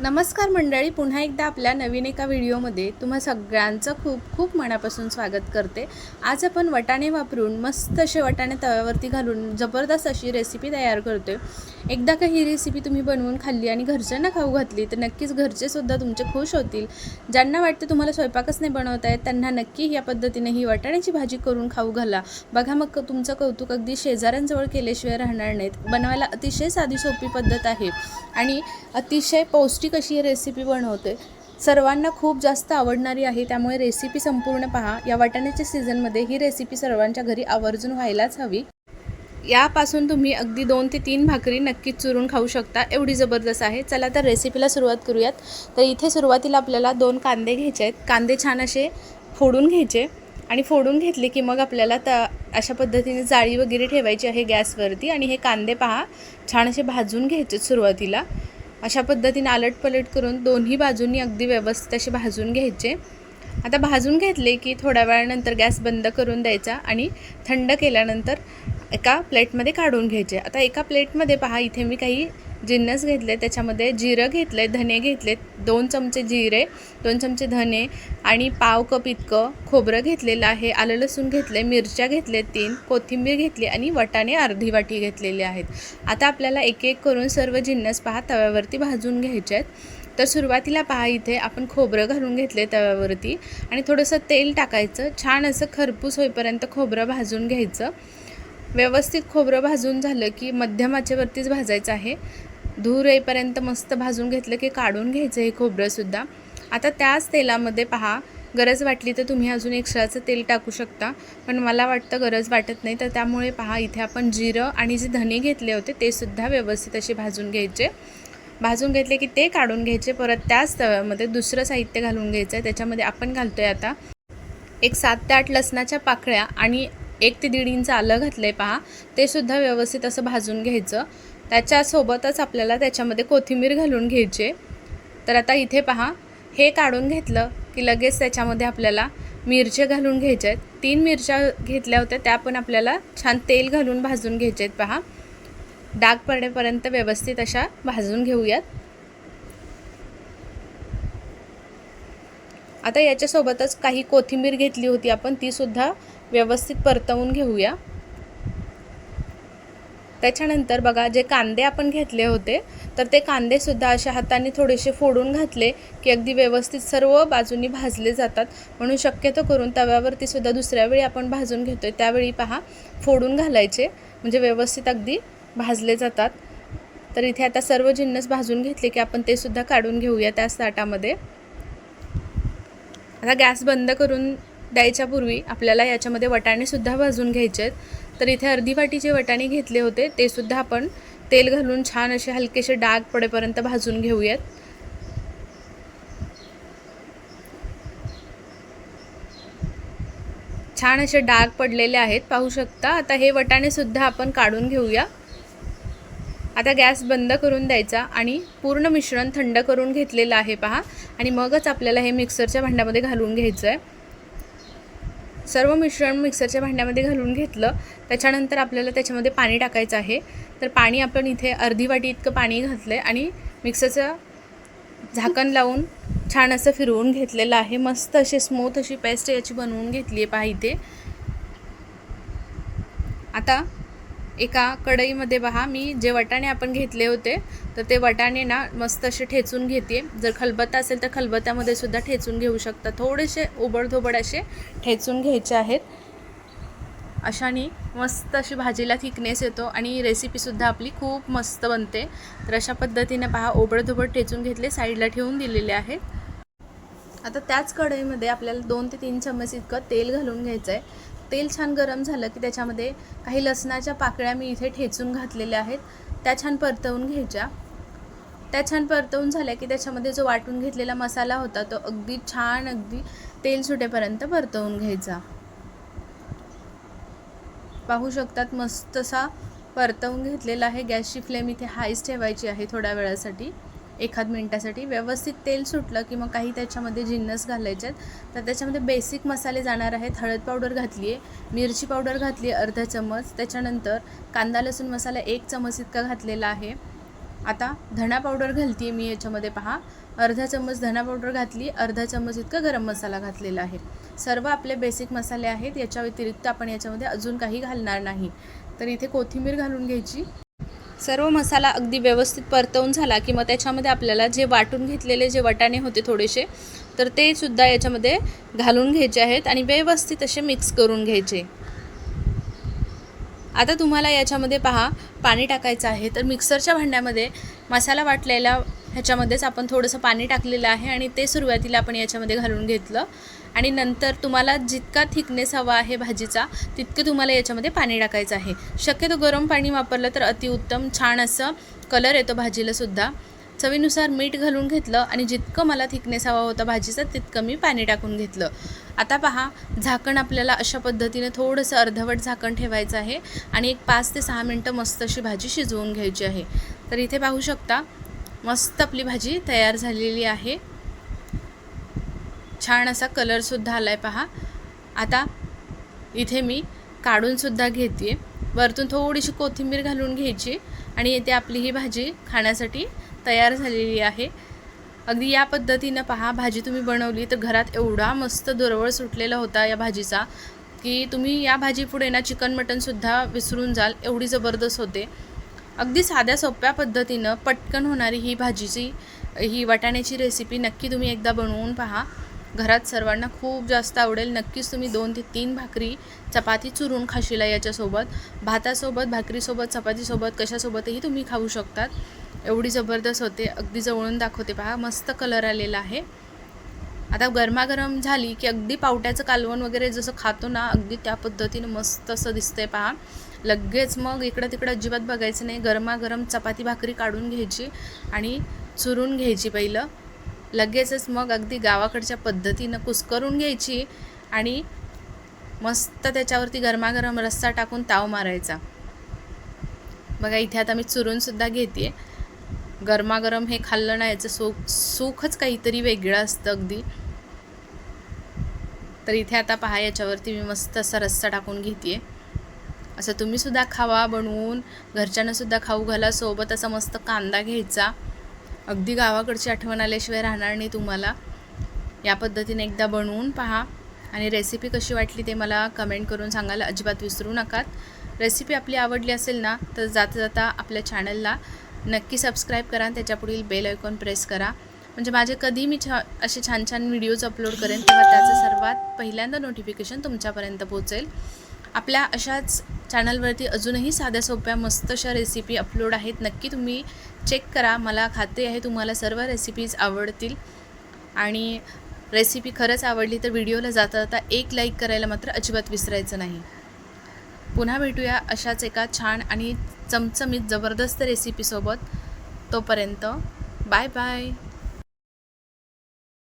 नमस्कार मंडळी पुन्हा एकदा आपल्या नवीन एका व्हिडिओमध्ये तुम्हा सगळ्यांचं खूप खूप मनापासून स्वागत करते. आज आपण वटाणे वापरून मस्त असे वटाणे तव्यावरती घालून जबरदस्त अशी रेसिपी तयार करतो आहे एकदा का ही रेसिपी तुम्ही बनवून खाल्ली आणि घरच्यांना खाऊ घातली तर नक्कीच घरचेसुद्धा तुमचे खुश होतील. ज्यांना वाटतं तुम्हाला स्वयंपाकच नाही बनवता येत त्यांना नक्की या पद्धतीने ही वटाण्याची भाजी करून खाऊ घाला. बघा मग तुमचं कौतुक अगदी शेजाऱ्यांजवळ केल्याशिवाय राहणार नाहीत. बनवायला अतिशय साधी सोपी पद्धत आहे. आणि अतिशय पौष्टिक अशी ही रेसिपी बनवते सर्वांना खूप जास्त आवडणारी आहे त्यामुळे रेसिपी संपूर्ण पहा. या वाटाण्याच्या सीझनमध्ये ही रेसिपी सर्वांच्या घरी आवर्जून व्हायलाच हवी. यापासून तुम्ही अगदी दोन ते तीन भाकरी नक्कीच चुरून खाऊ शकता एवढी जबरदस्त आहे. चला तर रेसिपीला सुरुवात करूयात. तर इथे सुरुवातीला आपल्याला दोन कांदे घ्यायचे आहेत. कांदे छान असे फोडून घ्यायचे आणि फोडून घेतले की मग आपल्याला त अशा पद्धतीने जाळी वगैरे ठेवायची आहे गॅसवरती आणि हे कांदे पहा छान असे भाजून घ्यायचे सुरुवातीला. अशा पद्धतीने आलट पलट करून दोन्ही बाजूंनी अगदी व्यवस्थित असे भाजून घ्यायचे. आता भाजून घेतले की थोड्या वेळानंतर गॅस बंद करून द्यायचा आणि थंड केल्यानंतर एका प्लेटमध्ये काढून घ्यायचे. आता एका प्लेटमध्ये पहा इथे मी काही जिन्नस घेतले त्याच्यामध्ये जिरं घेतले धने घेतले दोन चमचे जिरे दोन चमचे धने आणि पाव कप इतकं खोबरं घेतलेलं आहे. आलं लसूण घेतले मिरच्या घेतले तीन कोथिंबीर घेतली आणि वटाणे अर्धी वाटी घेतलेले आहेत. आता आपल्याला एक एक करून सर्व जिन्नस पहा तव्यावरती भाजून घ्यायचे आहेत. तर सुरुवातीला पहा इथे आपण खोबरं घालून घेतले तव्यावरती आणि थोडंसं तेल टाकायचं. छान असं खरपूस होईपर्यंत खोबरं भाजून घ्यायचं. व्यवस्थित खोबरं भाजून झालं की मध्यम आचेवरतीच भाजायचं आहे. धूर येईपर्यंत मस्त भाजून घेतलं की काढून घ्यायचं हे खोबरंसुद्धा आता त्याच तेलामध्ये पहा गरज वाटली तर तुम्ही अजून एक्स्ट्राचं तेल टाकू शकता पण मला वाटतं गरज वाटत नाही. तर त्यामुळे पहा इथे आपण जिरं आणि जे धने घेतले होते ते सुद्धा व्यवस्थित असे भाजून घ्यायचे. भाजून घेतले की ते काढून घ्यायचे. परत त्याच तव्यामध्ये दुसरं साहित्य घालून घ्यायचं आहे. त्याच्यामध्ये आपण घालतो आहे आता एक सात ते आठ लसणाच्या पाकळ्या आणि एक ते दीड इंच आलं घातलं आहे पहा. ते सुद्धा व्यवस्थित असं भाजून घ्यायचं. त्याच्यासोबतच आपल्याला त्याच्यामध्ये कोथिंबीर घालून घ्यायचे. तर आता इथे पहा हे काढून घेतलं की लगेच त्याच्यामध्ये आपल्याला मिरच्या घालून घ्यायच्या आहेत. तीन मिरच्या घेतल्या होत्या त्या पण आपल्याला छान तेल घालून भाजून घ्यायचे आहेत पहा. डाग पडेपर्यंत व्यवस्थित अशा भाजून घेऊयात. आता याच्यासोबतच काही कोथिंबीर घेतली होती आपण तीसुद्धा व्यवस्थित परतवून घेऊया. त्याच्यानंतर बघा जे कांदे आपण घेतले होते तर ते कांदेसुद्धा अशा हाताने थोडेसे फोडून घातले की अगदी व्यवस्थित सर्व बाजूंनी भाजले जातात. म्हणून शक्यतो करून तव्यावरती सुद्धा दुसऱ्या वेळी आपण भाजून घेतो आहे त्यावेळी पहा फोडून घालायचे म्हणजे व्यवस्थित अगदी भाजले जातात. तर इथे आता सर्व जिन्नस भाजून घेतले की आपण ते सुद्धा काढून घेऊया त्या ताटामध्ये आता गॅस बंद करून द्यायच्या पूर्वी आपल्याला याच्यामध्ये वटाणेसुद्धा भाजून घ्यायचे आहेत तर इथे अर्धी वाटी जे वटाणे घेतले होते ते सुद्धा आपण तेल घालून छान असे हलकेसे डाग पडेपर्यंत भाजून घेऊयात. छान असे डाग पडलेले आहेत पाहू शकता. आता हे वटाणेसुद्धा आपण काढून घेऊया. आता गॅस बंद करून द्यायचा आणि पूर्ण मिश्रण थंड करून घेतलेलं आहे पहा. आणि मगच आपल्याला हे मिक्सरच्या भांड्यामध्ये घालून घ्यायचं आहे सर्व मिश्रण मिक्सरच्या भांड्यामध्ये घालून घेतलं. त्याच्यानंतर आपल्याला त्याच्यामध्ये पाणी टाकायचं आहे. तर पाणी आपण इथे अर्धी वाटी इतकं पाणी घातलं आहे आणि मिक्सरचं झाकण लावून छान असं फिरवून घेतलेलं आहे. मस्त अशी स्मूथ अशी पेस्ट याची बनवून घेतली आहे पहा इथे. आता एका कढईमध्ये पहा मी जे वटाणे आपण घेतले होते तर ते वटाणे ना मस्त असे ठेचून घेते. जर खलबत्ता असेल तर खलबत्त्यामध्ये सुद्धा ठेचून घेऊ शकता. थोडेसे उबडधोबड असे ठेचून घ्यायचे आहेत. अशाने मस्त अशी भाजीला थिकनेस येतो आणि रेसिपीसुद्धा आपली खूप मस्त बनते. तर अशा पद्धतीने पहा ओबडधोबड ठेचून घेतले साईडला ठेवून दिलेले आहेत. आता त्याच कढईमध्ये आपल्याला दोन ते तीन चम्मच इतकं तेल घालून घ्यायचं आहे तेल छान गरम झालं की त्याच्यामध्ये काही लसणाच्या पाकळ्या मी इथे ठेचून घातलेल्या आहेत. त्या छान परतवून घ्यायच्या. त्या छान परतवून झाल्या की त्याच्यामध्ये जो वाटून घेतलेला मसाला होता तो अगदी छान अगदी तेल सुटेपर्यंत परतवून घ्यायचा. पाहू शकतात मस्त असा परतवून घेतलेला आहे. गॅसची फ्लेम इथे हायच ठेवायची आहे थोड्या वेळासाठी. एखाद मिनटासाठी. व्यवस्थित तेल सुटलं की मग काही त्याच्यामध्ये जिन्नस घालायचे आहेत. तर त्याच्यामध्ये बेसिक मसाले जाणार आहेत. हळद पावडर घातली आहे मिरची पावडर घातली आहे अर्धा चमच त्याच्यानंतर कांदा लसूण मसाला एक चमच इतका घातलेला आहे. आता धणा पावडर घालते मी याच्यामध्ये पहा. अर्धा चम्मच धणा पावडर घातली अर्धा चम्मच इतका गरम मसाला घातलेला आहे. सर्व आपले बेसिक मसाले आहेत. याच्या व्यतिरिक्त आपण याच्यामध्ये अजून काही घालणार नाही. तर इथे कोथिंबीर घालून घ्यायची. सर्व मसाला अगदी व्यवस्थित परतवून झाला की मग त्याच्यामध्ये आपल्याला जे वाटून घेतलेले जे वटाणे होते थोडेसे तर ते सुद्धा याच्यामध्ये घालून घ्यायचे आहेत आणि व्यवस्थित असे मिक्स करून घ्यायचे. आता तुम्हाला याच्यामध्ये पहा पाणी टाकायचं आहे तर मिक्सरच्या भांड्यामध्ये मसाला वाटलेला ह्याच्यामध्येच आपण थोडंसं पाणी टाकलेलं आहे आणि ते सुरुवातीला आपण याच्यामध्ये घालून घेतलं. आणि नंतर तुम्हाला जितका थिकनेस हवा आहे भाजीचा तितकं तुम्हाला याच्यामध्ये पाणी टाकायचं आहे. शक्यतो गरम पाणी वापरलं तर अतिउत्तम छान असं कलर येतो भाजीलासुद्धा चवीनुसार मीठ घालून घेतलं आणि जितकं मला थिकनेस हवा होता भाजीचा तितकं मी पाणी टाकून घेतलं. आता पहा झाकण आपल्याला अशा पद्धतीने थोडंसं अर्धवट झाकण ठेवायचं आहे आणि एक पाच ते सहा मिनटं मस्त अशी भाजी शिजवून घ्यायची आहे. तर इथे पाहू शकता मस्त आपली भाजी तयार झालेली आहे. छान असा कलरसुद्धा आला आहे पहा. आता इथे मी काढूनसुद्धा घेते वरतून थोडीशी कोथिंबीर घालून घ्यायची आणि येथे आपली ही भाजी खाण्यासाठी तयार झालेली आहे. अगदी या पद्धतीनं पहा भाजी तुम्ही बनवली तर घरात एवढा मस्त दुरवळ सुटलेला होता या भाजीचा की तुम्ही या भाजीपुढे ना चिकन मटनसुद्धा विसरून जाल. एवढी जबरदस्त होते. अगदी साध्या सोप्या पद्धतीनं पटकन होणारी ही भाजीची ही वाटाण्याची रेसिपी नक्की तुम्ही एकदा बनवून पहा. घरात सर्वांना खूप जास्त आवडेल. नक्कीच तुम्ही दोन ते तीन भाकरी चपाती चुरून खाशीला याच्यासोबत. भातासोबत भाकरीसोबत चपातीसोबत कशासोबतही तुम्ही खाऊ शकतात. एवढी जबरदस्त होते. अगदी जवळून दाखवते पहा. मस्त कलर आलेला आहे. आता गरमागरम झाली की अगदी पावट्याचं कालवण वगैरे जसं खातो ना अगदी त्या पद्धतीनं मस्त असं दिसतंय पहा. लगेच मग इकडं तिकडं अजिबात बघायचं नाही. गरमागरम चपाती भाकरी काढून घ्यायची आणि चुरून घ्यायची पहिलं. लगेचच मग अगदी गावाकडच्या पद्धतीनं कुस्करून घ्यायची आणि मस्त त्याच्यावरती गरमागरम रस्सा टाकून ताव मारायचा. बघा इथे आता मी चुरूनसुद्धा घेते गरमागरम हे खाल्लं ना याचं सुख सुखच काहीतरी वेगळं असतं अगदी. तर इथे आता पहा याच्यावरती मी मस्त असा रस्सा टाकून घेते असं तुम्हीसुद्धा खावा बनवून घरच्यांनासुद्धा खाऊ घाला सोबत असा मस्त कांदा घ्यायचा. अगदी गावाकडची आठवण आल्याशिवाय राहणार नाही तुम्हाला. या पद्धतीने एकदा बनवून पहा. आणि रेसिपी कशी वाटली ते मला कमेंट करून सांगायला अजिबात विसरू नकात. रेसिपी आपली आवडली असेल ना तर जाता जाता आपल्या चॅनलला नक्की सबस्क्राईब करा. आणि त्याच्यापुढील बेल आयकॉन प्रेस करा. म्हणजे माझे कधी मी छा असे छान छान व्हिडिओज अपलोड करेन तेव्हा त्याचं सर्वात पहिल्यांदा नोटिफिकेशन तुमच्यापर्यंत पोहोचेल. आपल्या अशाच चॅनलवरती अजूनही साध्या सोप्या मस्त अशा रेसिपी अपलोड आहेत. नक्की तुम्ही चेक करा. मला खात्री आहे तुम्हाला सर्व रेसिपीज आवडतील. आणि रेसिपी खरंच आवडली तर व्हिडिओला जाता जाता एक लाईक करायला मात्र अजिबात विसरायचं नाही. पुन्हा भेटूया अशाच एका छान आणि चमचमीत जबरदस्त रेसिपीसोबत तोपर्यंत बाय बाय